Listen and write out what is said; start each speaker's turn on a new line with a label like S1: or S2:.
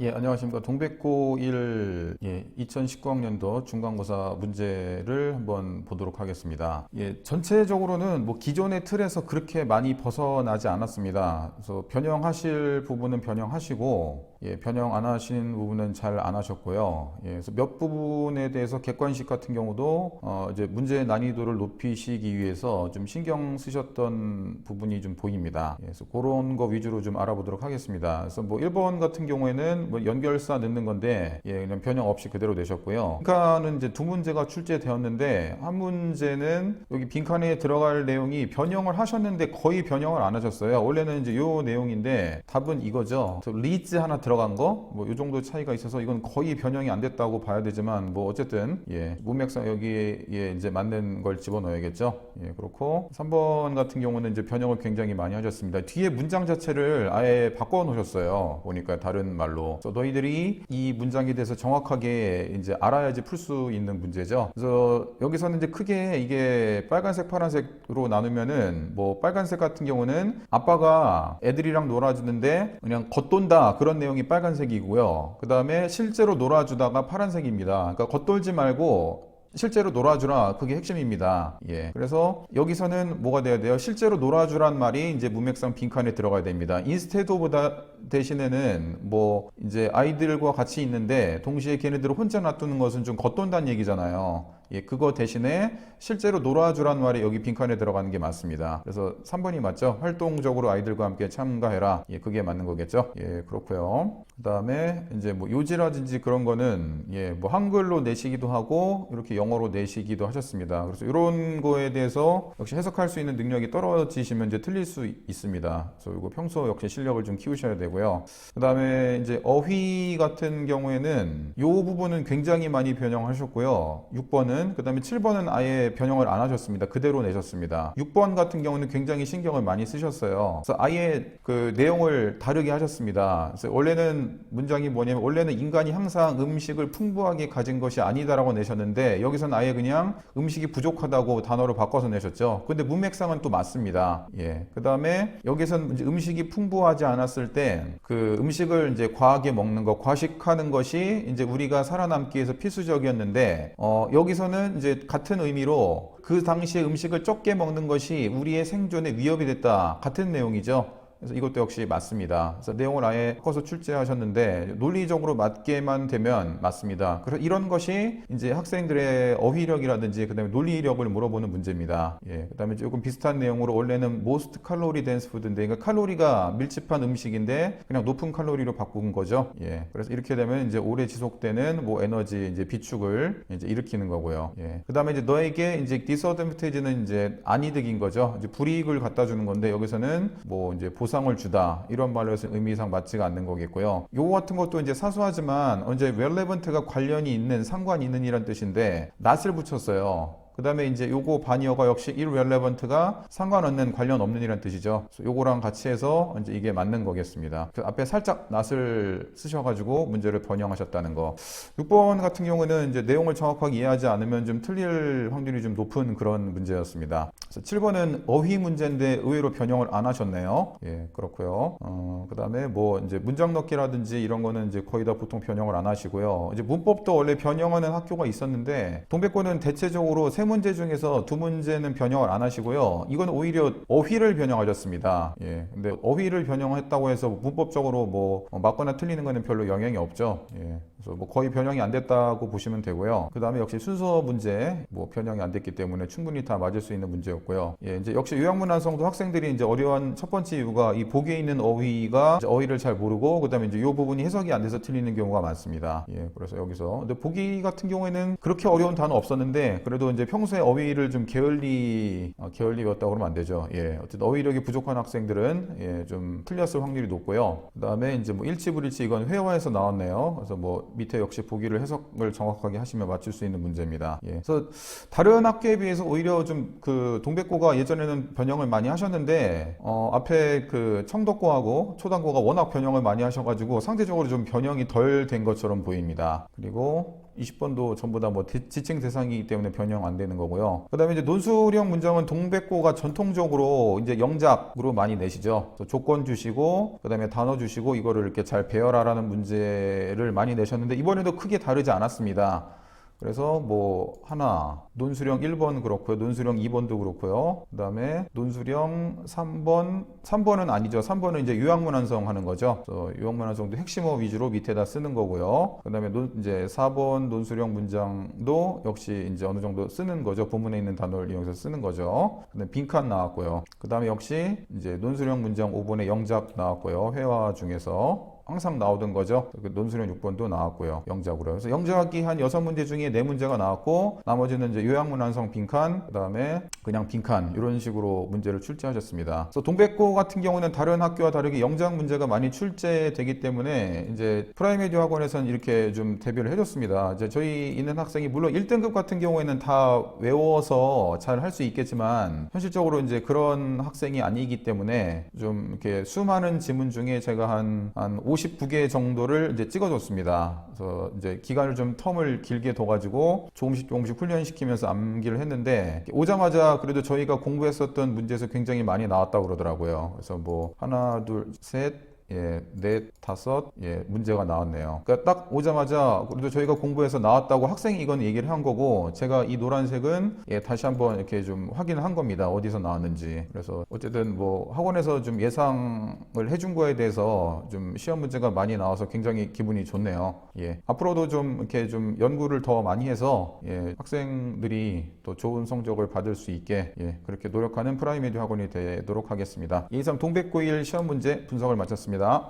S1: 예, 안녕하십니까. 동백고 1 예, 2019학년도 중간고사 문제를 한번 보도록 하겠습니다. 예, 전체적으로는 뭐 기존의 틀에서 그렇게 많이 벗어나지 않았습니다. 그래서 변형하실 부분은 변형하시고 예, 변형 안 하신 부분은 잘 안 하셨고요. 예, 그래서 몇 부분에 대해서 객관식 같은 경우도 어, 이제 문제 난이도를 높이시기 위해서 좀 신경 쓰셨던 부분이 좀 보입니다. 예, 그래서 그런 거 위주로 좀 알아보도록 하겠습니다. 그래서 뭐 1번 같은 경우에는 뭐 연결사 넣는 건데 예, 그냥 변형 없이 그대로 내셨고요. 빈칸은 이제 두 문제가 출제되었는데 한 문제는 여기 빈칸에 들어갈 내용이 변형을 하셨는데 거의 변형을 안 하셨어요. 원래는 이제 요 내용인데 답은 이거죠. 리즈 하나 들어간 거, 뭐요 정도 차이가 있어서 이건 거의 변형이 안 됐다고 봐야 되지만 뭐 어쨌든 예, 문맥상 여기에 이제 맞는 걸 집어넣어야겠죠. 예, 그렇고 3번 같은 경우는 이제 변형을 굉장히 많이 하셨습니다. 뒤에 문장 자체를 아예 바꿔 놓으셨어요. 보니까 다른 말로. 그래서 너희들이 이 문장에 대해서 정확하게 이제 알아야지 풀 수 있는 문제죠. 그래서 여기서는 이제 크게 이게 빨간색, 파란색으로 나누면은 뭐 빨간색 같은 경우는 아빠가 애들이랑 놀아주는데 그냥 겉돈다 그런 내용이 빨간색이고요. 그 다음에 실제로 놀아주다가 파란색입니다. 그러니까 겉돌지 말고 실제로 놀아주라 그게 핵심입니다. 예. 그래서 여기서는 뭐가 돼야 돼요? 실제로 놀아주란 말이 이제 문맥상 빈칸에 들어가야 됩니다. 인스테드 오브다 대신에는 뭐 이제 아이들과 같이 있는데 동시에 걔네들을 혼자 놔두는 것은 좀 겉돈다는 얘기잖아요. 예, 그거 대신에 실제로 놀아주란 말이 여기 빈칸에 들어가는 게 맞습니다. 그래서 3번이 맞죠? 활동적으로 아이들과 함께 참가해라. 예, 그게 맞는 거겠죠? 예, 그렇고요. 그 다음에 이제 뭐 요지라든지 그런 거는 예, 뭐 한글로 내시기도 하고 이렇게 영어로 내시기도 하셨습니다. 그래서 이런 거에 대해서 역시 해석할 수 있는 능력이 떨어지시면 이제 틀릴 수 있습니다. 그래서 이거 평소 역시 실력을 좀 키우셔야 되고요. 그 다음에 이제 어휘 같은 경우에는 이 부분은 굉장히 많이 변형하셨고요. 6번은 그 다음에 7번은 아예 변형을 안 하셨습니다. 그대로 내셨습니다. 6번 같은 경우는 굉장히 신경을 많이 쓰셨어요. 그래서 아예 그 내용을 다르게 하셨습니다. 그래서 원래는 문장이 뭐냐면 원래는 인간이 항상 음식을 풍부하게 가진 것이 아니다라고 내셨는데 여기서는 아예 그냥 음식이 부족하다고 단어로 바꿔서 내셨죠. 근데 문맥상은 또 맞습니다. 예. 그 다음에 여기서는 음식이 풍부하지 않았을 때 그 음식을 이제 과하게 먹는 것, 과식하는 것이 이제 우리가 살아남기 위해서 필수적이었는데 어, 여기서 는 이제 같은 의미로 그 당시에 음식을 적게 먹는 것이 우리의 생존에 위협이 됐다. 같은 내용이죠. 그래서 이것도 역시 맞습니다. 그래서 내용을 아예 바꿔서 출제하셨는데 논리적으로 맞게만 되면 맞습니다. 그래서 이런 것이 이제 학생들의 어휘력이라든지 그다음에 논리력을 물어보는 문제입니다. 예, 그다음에 조금 비슷한 내용으로 원래는 most calorie dense food인데 그러니까 칼로리가 밀집한 음식인데 그냥 높은 칼로리로 바꾼 거죠. 예, 그래서 이렇게 되면 이제 오래 지속되는 뭐 에너지 이제 비축을 이제 일으키는 거고요. 예, 그다음에 이제 너에게 이제 disadvantage는 이제 안이득인 거죠. 이제 불이익을 갖다 주는 건데 여기서는 뭐 이제 보 상을 주다 이런 말로 해서 의미상 맞지가 않는 거겠고요. 요거 같은 것도 이제 사소하지만 언제 relevant가 관련이 있는 상관이 있는 이란 뜻인데 not을 붙였어요. 그 다음에 이제 요거 바니어가 역시 irrelevant가 상관없는 관련 없는 이란 뜻이죠. 요거랑 같이 해서 이제 이게 맞는 거겠습니다. 그 앞에 살짝 not을 쓰셔가지고 문제를 번영하셨다는 거. 6번 같은 경우는 이제 내용을 정확하게 이해하지 않으면 좀 틀릴 확률이 좀 높은 그런 문제였습니다. 그래서 7번은 어휘 문제인데 의외로 변형을 안 하셨네요. 예, 그렇고요. 어, 그 다음에 뭐 이제 문장 넣기라든지 이런 거는 이제 거의 다 보통 변형을 안 하시고요. 이제 문법도 원래 변형하는 학교가 있었는데 동백고는 대체적으로 세 문제 중에서 두 문제는 변형을 안 하시고요. 이건 오히려 어휘를 변형하셨습니다. 예, 근데 어휘를 변형했다고 해서 문법적으로 뭐 어, 맞거나 틀리는 거는 별로 영향이 없죠. 예, 그래서 뭐 거의 변형이 안 됐다고 보시면 되고요. 그 다음에 역시 순서 문제 뭐 변형이 안 됐기 때문에 충분히 다 맞을 수 있는 문제였고요. 예, 이제 역시 요양문 완성도 학생들이 이제 어려운 첫 번째 이유가 이 보기에 있는 어휘가 어휘를 잘 모르고 그다음에 이제 이 부분이 해석이 안 돼서 틀리는 경우가 많습니다. 예, 그래서 여기서 근데 보기 같은 경우에는 그렇게 어려운 단어 없었는데 그래도 이제 평 소에 어휘를 좀 게을리 어, 게을리 외웠다고 그러면 안 되죠. 예, 어쨌든 어휘력이 부족한 학생들은 예, 좀 틀렸을 확률이 높고요. 그다음에 이제 뭐 일치 불일치 이건 회화에서 나왔네요. 그래서 뭐 밑에 역시 보기를 해석을 정확하게 하시면 맞출 수 있는 문제입니다. 예, 그래서 다른 학교에 비해서 오히려 좀 그 동백고가 예전에는 변형을 많이 하셨는데 어, 앞에 그 청덕고하고 초당고가 워낙 변형을 많이 하셔가지고 상대적으로 좀 변형이 덜 된 것처럼 보입니다. 그리고 20번도 전부 다 뭐 지칭 대상이기 때문에 변형 안 되는 거고요. 그다음에 이제 논술형 문장은 동백고가 전통적으로 이제 영작으로 많이 내시죠. 조건 주시고 그다음에 단어 주시고 이거를 이렇게 잘 배열하라는 문제를 많이 내셨는데 이번에도 크게 다르지 않았습니다. 그래서 뭐 하나 논술형 1번 그렇고요. 논술형 2번도 그렇고요. 그다음에 논술형 3번 3번은 아니죠. 3번은 이제 요약문 완성 하는 거죠. 요약문 완성도 핵심어 위주로 밑에다 쓰는 거고요. 그다음에 논, 이제 4번 논술형 문장도 역시 이제 어느 정도 쓰는 거죠. 본문에 있는 단어를 이용해서 쓰는 거죠. 그다음에 빈칸 나왔고요. 그다음에 역시 이제 논술형 문장 5번에 영작 나왔고요. 회화 중에서 항상 나오던 거죠. 그 논술형 6번도 나왔고요. 영작으로. 그래서 영작이 한 6문제 중에 4문제가 나왔고 나머지는 이제 요약문 완성 빈칸, 그다음에 그냥 빈칸 이런 식으로 문제를 출제하셨습니다. 그래서 동백고 같은 경우는 다른 학교와 다르게 영작 문제가 많이 출제되기 때문에 이제 프라이메디 학원에서는 이렇게 좀 대비를 해줬습니다. 이제 저희 있는 학생이 물론 1등급 같은 경우에는 다 외워서 잘 할 수 있겠지만 현실적으로 이제 그런 학생이 아니기 때문에 좀 이렇게 수많은 지문 중에 제가 한, 한 59개 정도를 이제 찍어줬습니다. 그래서 이제 기간을 좀 텀을 길게 둬가지고 조금씩 조금씩 훈련시키면서 암기를 했는데 오자마자 그래도 저희가 공부했었던 문제에서 굉장히 많이 나왔다고 그러더라고요. 그래서 뭐 하나, 둘, 셋, 예, 넷, 다섯, 예, 문제가 나왔네요. 그러니까 딱 오자마자 그래도 저희가 공부해서 나왔다고 학생이 이건 얘기를 한 거고 제가 이 노란색은 예, 다시 한번 이렇게 좀 확인을 한 겁니다. 어디서 나왔는지. 그래서 어쨌든 뭐 학원에서 좀 예상을 해준 거에 대해서 좀 시험 문제가 많이 나와서 굉장히 기분이 좋네요. 예, 앞으로도 좀 이렇게 좀 연구를 더 많이 해서 예, 학생들이 또 좋은 성적을 받을 수 있게 예, 그렇게 노력하는 프라이메디 학원이 되도록 하겠습니다. 이 이상 동백고일 시험 문제 분석을 마쳤습니다. தான்